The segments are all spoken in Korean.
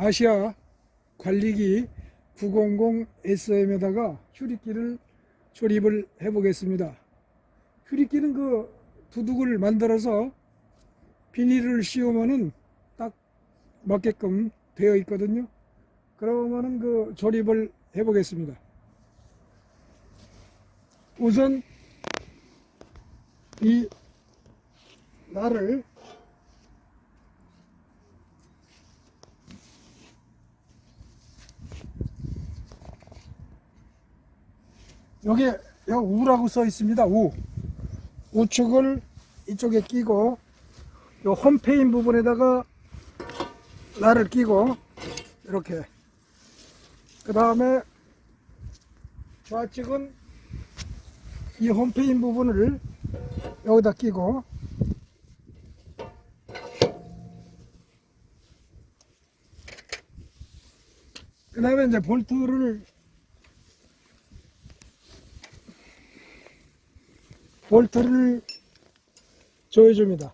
아시아 관리기 900SM에다가 휴리기를 조립을 해 보겠습니다. 휴리기는 그 두둑을 만들어서 비닐을 씌우면은 딱 맞게끔 되어 있거든요. 그러면은 그 조립을 해 보겠습니다. 우선 이 날을 여기 여기 우라고 써 있습니다. 우 우측을 이쪽에 끼고 요 홈페인 부분에다가 날을 끼고 이렇게 그 다음에 좌측은 이 홈페인 부분을 여기다 끼고 그 다음에 이제 볼트를 볼트를 조여줍니다.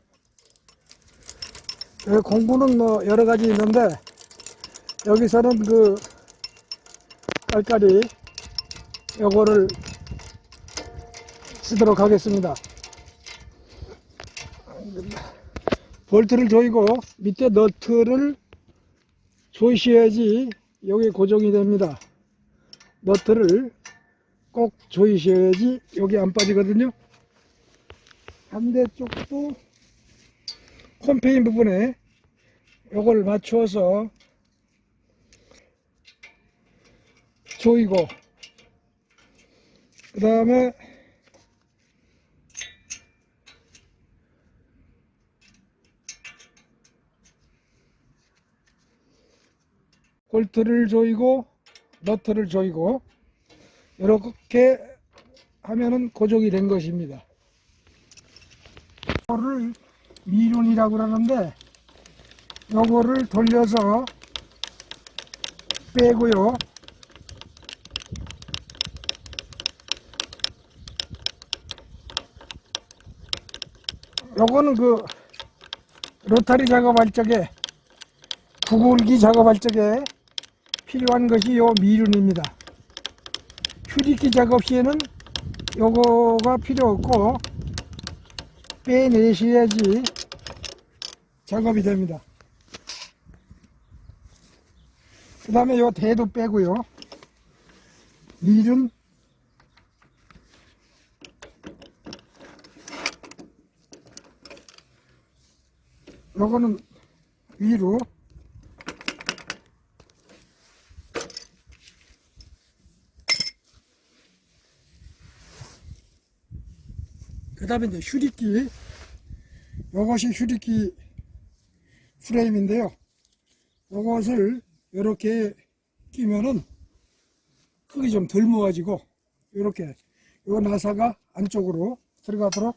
예, 공구는 뭐 여러 가지 있는데 여기서는 그 깔깔이 요거를 쓰도록 하겠습니다. 볼트를 조이고 밑에 너트를 조이셔야지 여기 고정이 됩니다. 너트를 꼭 조이셔야지 여기 안 빠지거든요. 반대쪽도 콤페인 부분에 요걸 맞추어서 조이고 그 다음에 볼트를 조이고 너트를 조이고 이렇게 하면은 고정이 된 것입니다. 이거를 미륜이라고 그러는데 요거를 돌려서 빼고요. 요거는 그 로타리 작업할 적에 구글기 작업할 적에 필요한 것이 요 미륜입니다. 휴지기 작업 시에는 요거가 필요 없고 빼내셔야지 작업이 됩니다. 그 다음에 요 대도 빼고요. 미륜 요거는 위로 그 다음에 이제 휴리기 요것이 휴리기 프레임인데요 요것을 이렇게 끼면은 흙이 좀 덜 모아지고 이렇게 요 나사가 안쪽으로 들어가도록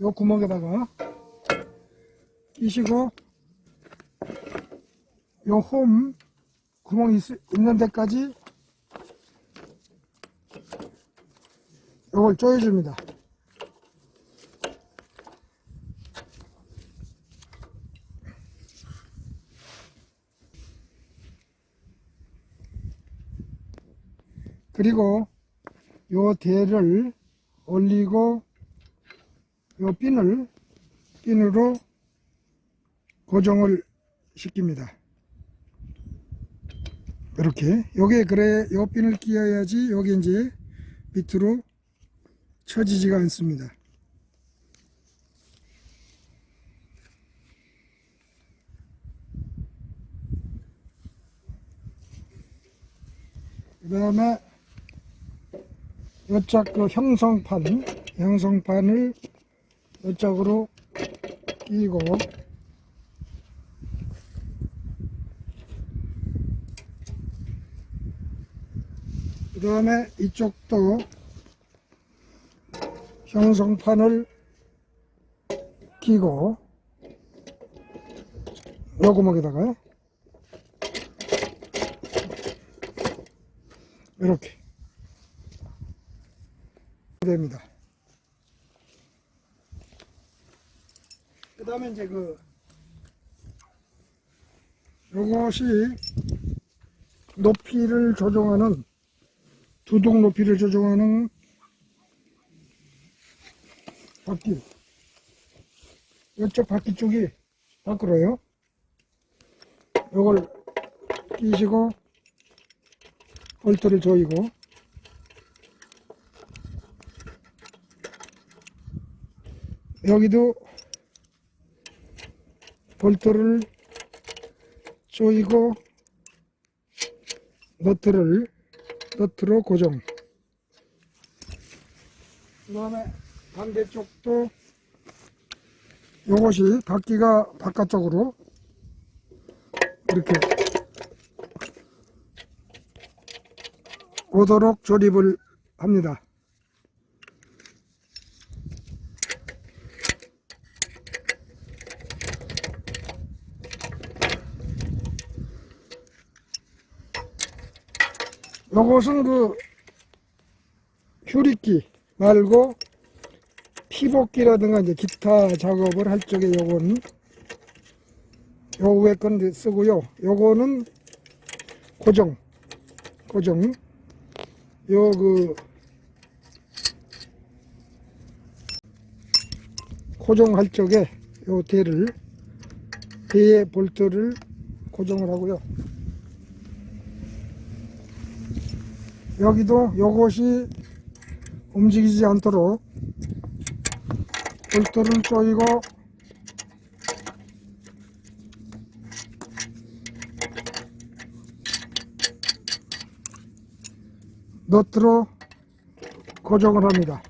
요 구멍에다가 끼시고 요 홈 구멍이 있, 있는 데까지 요걸 조여줍니다. 그리고 요 대를 올리고 요 핀을 핀으로 고정을 시킵니다. 이렇게 요게 그래 요 핀을 끼워야지 요게 이제 밑으로 쳐지지가 않습니다. 그 다음에 요짝 그 형성판 형성판을 요짝으로 끼고 그 다음에 이쪽도 형성판을 끼고 요 구멍에다가 이렇게 됩니다. 그 다음에 이제 그 요것이 높이를 조정하는 두둑 높이를 조정하는 바퀴. 이쪽 바퀴 쪽이 밖으로요. 요걸 끼시고 볼트를 조이고 여기도 볼트를 조이고 너트를 너트로 고정 그 다음에 반대쪽도 요것이 바퀴가 바깥쪽으로 이렇게 오도록 조립을 합니다. 요것은 그 휴리기 말고 피복기라든가 이제 기타 작업을 할 적에 요거는 요 위에 건 쓰고요. 요거는 고정 고정 요 그 고정할 적에 요 대를 대의 볼트를 고정을 하고요. 여기도 요것이 움직이지 않도록 볼트를 조이고 너트로 고정을 합니다.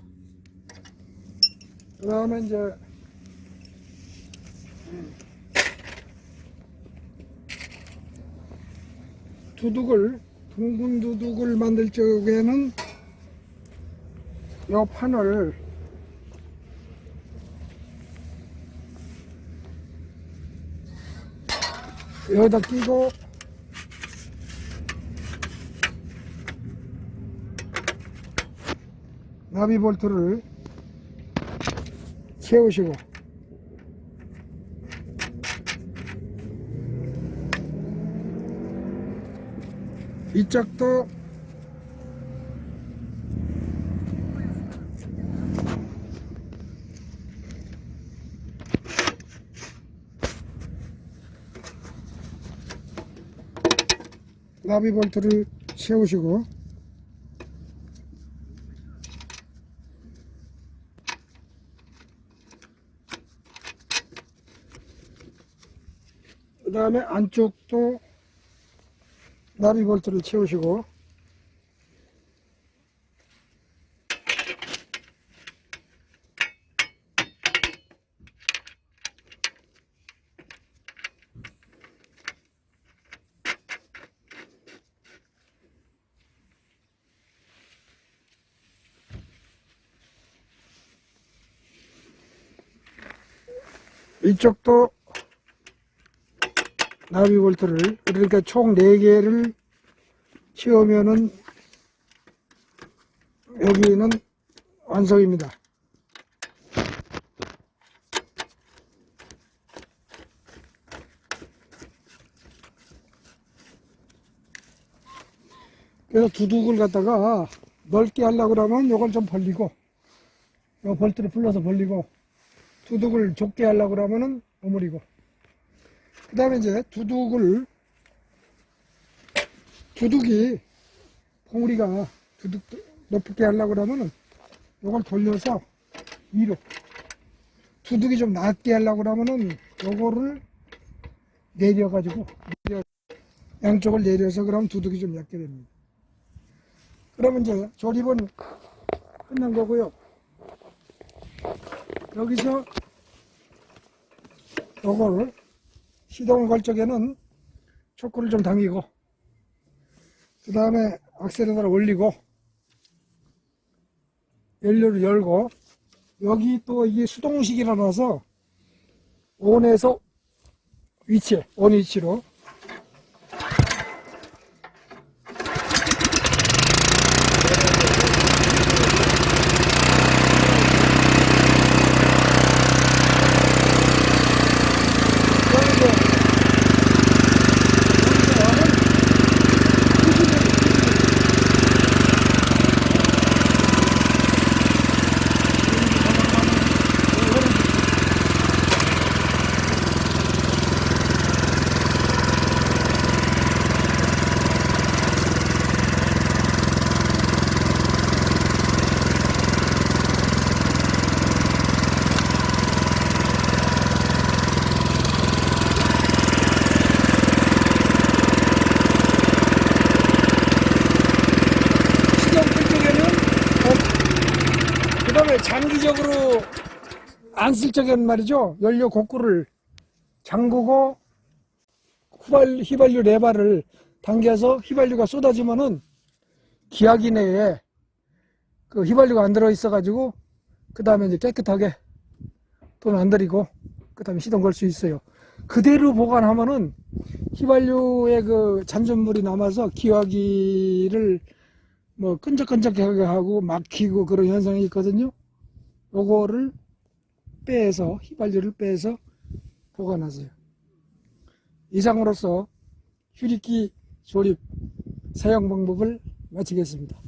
그 다음에 이제 두둑을 둥근 두둑을 만들 적에는 요 판을 여기다 끼고 나비 볼트를 채우시고 이쪽도 나비 볼트를 채우시고 그 다음에 안쪽도 나비 볼트를 채우시고. 이쪽도 나비 볼트를 그러니까 총 4개를 채우면은 여기는 완성입니다. 그래서 두둑을 갖다가 넓게 하려고 그러면 요걸 좀 벌리고 요 볼트를 풀러서 벌리고 두둑을 좁게 하려고 그러면은 오므리고 그 다음에 이제 두둑을 두둑이 봉우리가 두둑 높게 하려고 그러면은 요걸 돌려서 위로 두둑이 좀 낮게 하려고 그러면은 요거를 내려 가지고 내려 양쪽을 내려서 그럼 두둑이 좀 얇게 됩니다. 그러면 이제 조립은 끝난 거고요. 여기서 요거를 시동을 걸 적에는 초크를 좀 당기고 그 다음에 악셀레터를 올리고 연료를 열고 여기 또 이게 수동식이라서 온에서 위치에 온 위치로 적에는 말이죠. 연료 곡구를 잠그고 휘발, 휘발유 레바를 당겨서 휘발유가 쏟아지면은 기하기 내에 그 휘발유가 안 들어 있어가지고 그 다음에 이제 깨끗하게 돈 안 들이고 그 다음에 시동 걸 수 있어요. 그대로 보관하면은 휘발유의 그 잔존물이 남아서 기화기를 뭐 끈적끈적하게 하고 막히고 그런 현상이 있거든요. 요거를 빼서 휘발유를 빼서 보관하세요. 이상으로서 휴리기 조립 사용 방법을 마치겠습니다.